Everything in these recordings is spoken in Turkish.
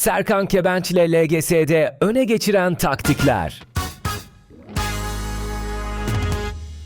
Serkan Kebenç ile LGS'de öne geçiren taktikler.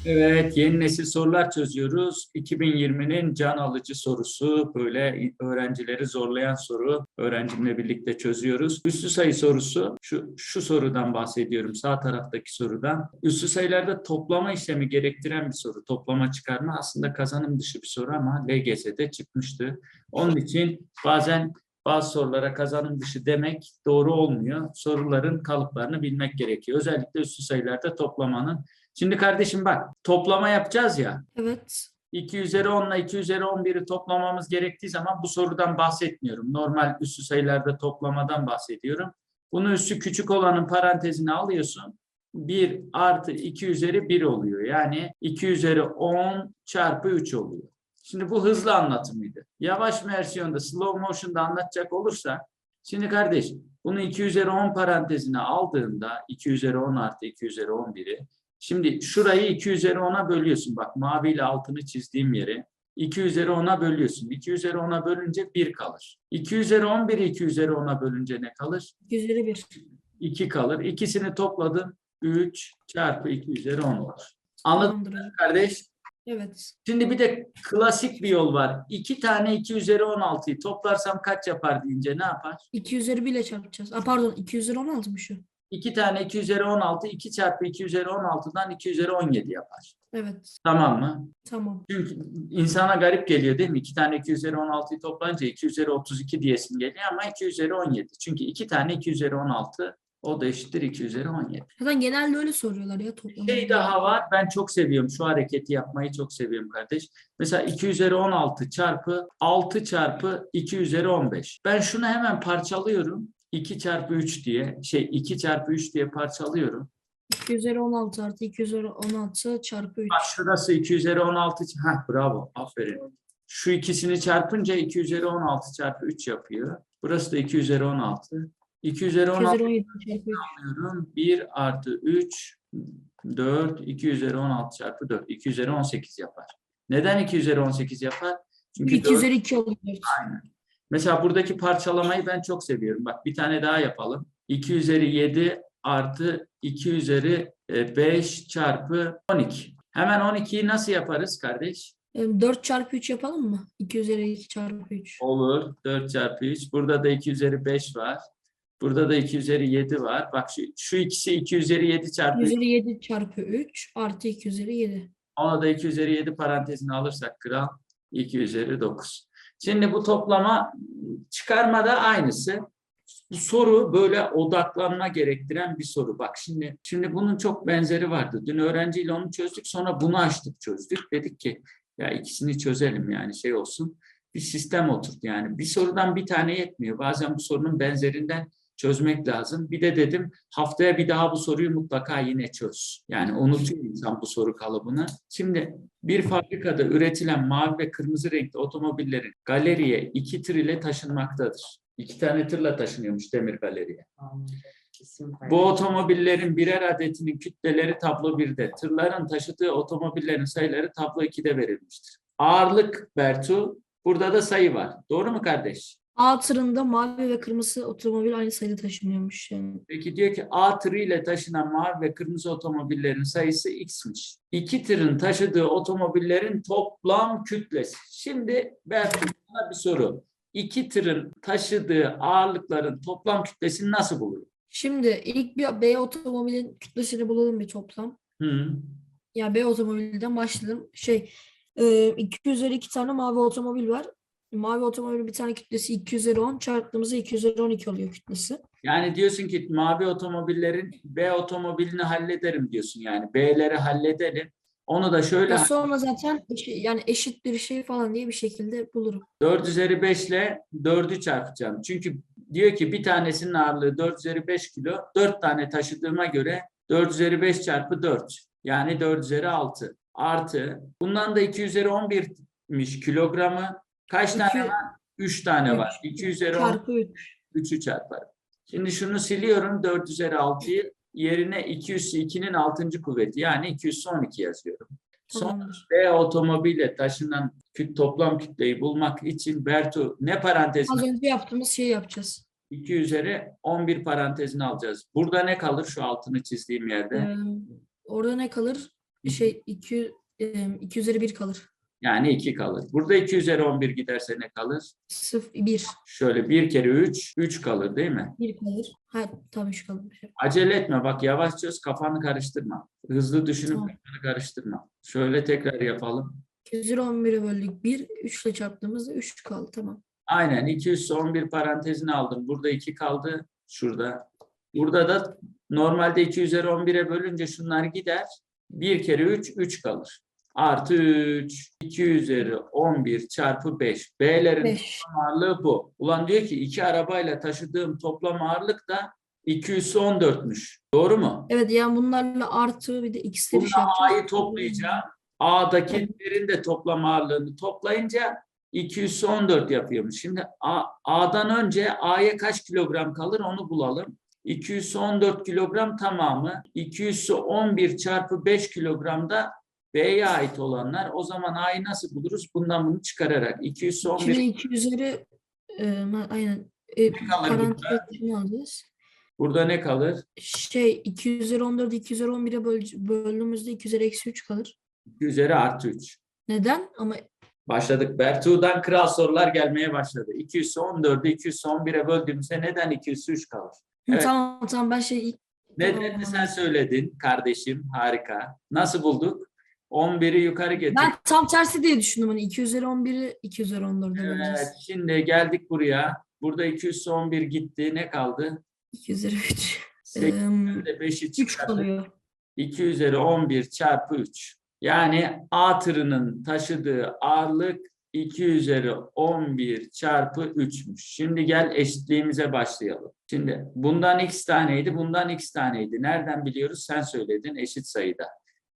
Evet, yeni nesil sorular çözüyoruz. 2020'nin can alıcı sorusu, böyle öğrencileri zorlayan soru. Öğrencimle birlikte çözüyoruz. Üstü sayı sorusu, şu, şu sorudan bahsediyorum, sağ taraftaki sorudan. Üstü sayılarda toplama işlemi gerektiren bir soru. Toplama çıkarma aslında kazanım dışı bir soru ama LGS'de çıkmıştı. Onun için bazen bazı sorulara kazanım dışı demek doğru olmuyor. Soruların kalıplarını bilmek gerekiyor. Özellikle üstü sayılarda toplamanın Şimdi kardeşim bak toplama yapacağız ya. Evet. 2 üzeri 10 ile 2 üzeri 11'i toplamamız gerektiği zaman bu sorudan bahsetmiyorum. Normal üssü sayılarda toplamadan bahsediyorum. Bunu üssü küçük olanın parantezine alıyorsun. 1 artı 2 üzeri 1 oluyor. Yani 2 üzeri 10 çarpı 3 oluyor. Şimdi bu hızlı anlatımıydı. Yavaş versiyonda slow motion'da anlatacak olursa şimdi kardeş bunu 2 üzeri 10 parantezine aldığında 2 üzeri 10 artı 2 üzeri 11'i Şimdi şurayı 2 üzeri 10'a bölüyorsun. Bak maviyle altını çizdiğim yeri. 2 üzeri 10'a bölüyorsun. 2 üzeri 10'a bölünce 1 kalır. 2 üzeri 11'i 2 üzeri 10'a bölünce ne kalır? 2 üzeri 1. 2 kalır. İkisini topladın. 3 çarpı 2 üzeri 10 olur. Anladın mı kardeş? Evet. Şimdi bir de klasik bir yol var. 2 tane 2 üzeri 16'yı toplarsam kaç yapar deyince ne yapar? 2 üzeri 1 ile çarpacağız. Aa, pardon 2 üzeri 16 mı şu? 2 tane 2 üzeri 16, 2 çarpı 2 üzeri 16'dan 2 üzeri 17 yapar. Evet. Tamam mı? Tamam. Çünkü insana garip geliyor değil mi? İki tane 2 üzeri 16'yı toplayınca 2 üzeri 32 diyesin geliyor ama 2 üzeri 17. Çünkü iki tane 2 üzeri 16 o da eşittir 2 üzeri 17. Zaten genelde öyle soruyorlar ya toplama. Şey daha var ben çok seviyorum şu hareketi yapmayı çok seviyorum kardeş. Mesela 2 üzeri 16 çarpı 6 çarpı 2 üzeri 15. Ben şunu hemen parçalıyorum. 2 çarpı 3 diye şey 2 çarpı 3 diye parçalıyorum. 2 üzeri 16 artı 2 üzeri 16 çarpı 3. Bak şurası 2 üzeri 16. Heh bravo aferin. Şu ikisini çarpınca 2 üzeri 16 çarpı 3 yapıyor. Burası da 2 üzeri 16. 2 üzeri 2 16 üzeri 17 çarpı 3. alıyorum. 1 artı 3 4 2 üzeri 16 çarpı 4. 2 üzeri 18 yapar. Neden 2 üzeri 18 yapar? Çünkü 2 4 üzeri 2 oluyor. Mesela buradaki parçalamayı ben çok seviyorum. Bak bir tane daha yapalım. 2 üzeri 7 artı 2 üzeri e, 5 çarpı 12. Hemen 12'yi nasıl yaparız kardeş? 4 çarpı 3 yapalım mı? 2 üzeri 2 çarpı 3. Olur. 4 çarpı 3. Burada da 2 üzeri 5 var. Burada da 2 üzeri 7 var. Bak şu, şu ikisi 2 üzeri 7 çarpı 2 3. üzeri 7 çarpı 3 artı 2 üzeri 7. Ona da 2 üzeri 7 parantezine alırsak kral 2 üzeri 9. Şimdi bu toplama çıkarma da aynısı. Bu soru böyle odaklanma gerektiren bir soru. Bak şimdi şimdi bunun çok benzeri vardı. Dün öğrenciyle onu çözdük sonra bunu açtık çözdük. Dedik ki ya ikisini çözelim yani şey olsun. Bir sistem oturdu yani. Bir sorudan bir tane yetmiyor. Bazen bu sorunun benzerinden çözmek lazım. Bir de dedim haftaya bir daha bu soruyu mutlaka yine çöz. Yani unutuyor insan bu soru kalıbını. Şimdi bir fabrikada üretilen mavi ve kırmızı renkli otomobillerin galeriye iki tır ile taşınmaktadır. İki tane tırla taşınıyormuş demir galeriye. Bu otomobillerin birer adetinin kütleleri tablo 1'de. Tırların taşıdığı otomobillerin sayıları tablo 2'de verilmiştir. Ağırlık Bertu, burada da sayı var. Doğru mu kardeş? A tırında mavi ve kırmızı otomobil aynı sayıda taşınıyormuş. Yani. Peki diyor ki A tırı ile taşınan mavi ve kırmızı otomobillerin sayısı X'miş. İki tırın taşıdığı otomobillerin toplam kütlesi. Şimdi Bertu sana bir soru. İki tırın taşıdığı ağırlıkların toplam kütlesini nasıl buluruz? Şimdi ilk bir B otomobilin kütlesini bulalım bir toplam. Hı. Ya B otomobilden başlayalım. Şey, e, 2 üzeri 2 tane mavi otomobil var. Mavi otomobilin bir tane kütlesi 2 üzeri 10 çarptığımızda 2 üzeri 12 oluyor kütlesi. Yani diyorsun ki mavi otomobillerin B otomobilini hallederim diyorsun yani. B'leri halledelim. Onu da şöyle Ya sonra zaten yani eşit bir şey falan diye bir şekilde bulurum. 4 üzeri 5 ile 4'ü çarpacağım. Çünkü diyor ki bir tanesinin ağırlığı 4 üzeri 5 kilo. 4 tane taşıdığıma göre 4 üzeri 5 çarpı 4. Yani 4 üzeri 6. Artı bundan da 2 üzeri 11'miş kilogramı. Kaç tane İki- var? 3 tane Üç. var. 2 üzeri 10. Çarpı 3. 3'ü çarparım. Şimdi şunu siliyorum 4 üzeri 6'yı yerine 2 üssü 2'nin 6. kuvveti yani 2 üssü 12 yazıyorum. Son. B otomobille taşınan küt, toplam kütleyi bulmak için Bertu ne parantez Az önce yaptığımız şeyi yapacağız. 2 üzeri 11 parantezini alacağız. Burada ne kalır şu altını çizdiğim yerde? Ee, orada ne kalır? Şey 2 2 üzeri 1 kalır. Yani 2 kalır. Burada 2 üzeri 11 giderse ne kalır? 0 1 Şöyle 1 kere 3, 3 kalır değil mi? 1 kalır. Ha tabii şu kalır. Acele etme bak yavaş çöz kafanı karıştırma. Hızlı düşünüp Tamam. kafanı karıştırma. Şöyle tekrar yapalım. 2 üzeri 11'e böldük 1. 3 ile çarptığımızda 3 kaldı. Tamam. Aynen 211 parantezini aldım. Burada 2 kaldı. Şurada. Burada da normalde 2 üzeri 11'e bölünce şunlar gider. 1 kere 3, 3 kalır. Artı 3, 2 üzeri 11 çarpı 5. B'lerin 5. toplam ağırlığı bu. Ulan diyor ki iki arabayla taşıdığım toplam ağırlık da 214'müş. Doğru mu? Evet yani bunlarla artı bir de x'leri Bunda şey yapacağız. A'yı toplayacağım. A'dakilerin de toplam ağırlığını toplayınca 214 yapıyormuş. Şimdi A, A'dan önce A'ya kaç kilogram kalır onu bulalım. 214 kilogram tamamı. 211 çarpı 5 kilogram da B'ye ait olanlar. O zaman A'yı nasıl buluruz? Bundan bunu çıkararak. 211 Şimdi 2 üzeri e, aynen e, kalır parantez burada? ne kalır? Şey 2 üzeri 14'ü 2 üzeri 11'e böl böldüğümüzde 2 üzeri eksi 3 kalır. 2 üzeri artı 3. Neden? Ama Başladık. Bertuğ'dan kral sorular gelmeye başladı. 214'ü 211'e böldüğümüzde neden 203 kalır? Evet. tamam tamam ben şey Nedenini sen söyledin kardeşim. Harika. Nasıl bulduk? 11'i yukarı getirdik. ben tam tersi diye düşündüm hani 2 üzeri 11'i 2 üzeri 14'e böleceğiz. Evet, şimdi geldik buraya. Burada 211 gitti. Ne kaldı? 2 üzeri 3. 8'de 5'i 3 çıkardık. kalıyor. 2 üzeri 11 çarpı 3. Yani A tırının taşıdığı ağırlık 2 üzeri 11 çarpı 3'müş. Şimdi gel eşitliğimize başlayalım. Şimdi bundan x taneydi, bundan x taneydi. Nereden biliyoruz? Sen söyledin eşit sayıda.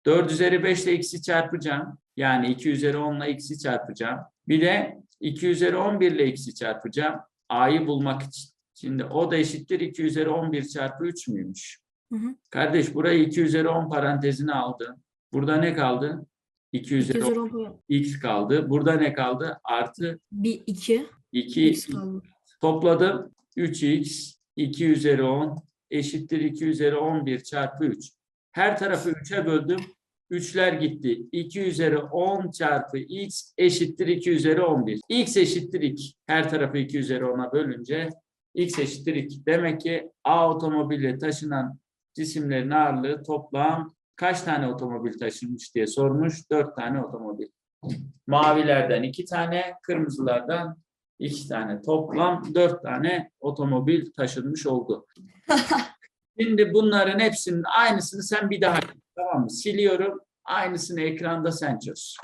4 üzeri 5 ile x'i çarpacağım. Yani 2 üzeri 10 ile x'i çarpacağım. Bir de 2 üzeri 11 ile x'i çarpacağım. A'yı bulmak için. Şimdi o da eşittir 2 üzeri 11 çarpı 3 müymüş? Hı hı. Kardeş burayı 2 üzeri 10 parantezine aldı. Burada ne kaldı? 2 2 üzeri 10 üzeri 10 x kaldı. Burada ne kaldı? Artı 1 2 2 x kaldı. topladım. 3x 2 üzeri 10 eşittir 2 üzeri 11 çarpı 3. Her tarafı 3'e böldüm. 3'ler gitti. 2 üzeri 10 çarpı x eşittir 2 üzeri 11. x eşittir 2. Her tarafı 2 üzeri 10'a bölünce x eşittir 2. Demek ki A otomobille taşınan cisimlerin ağırlığı toplam kaç tane otomobil taşınmış diye sormuş. 4 tane otomobil. Mavilerden 2 tane, kırmızılardan 2 tane. Toplam 4 tane otomobil taşınmış oldu. Şimdi bunların hepsinin aynısını sen bir daha tamam mı? Siliyorum. Aynısını ekranda sen çöz.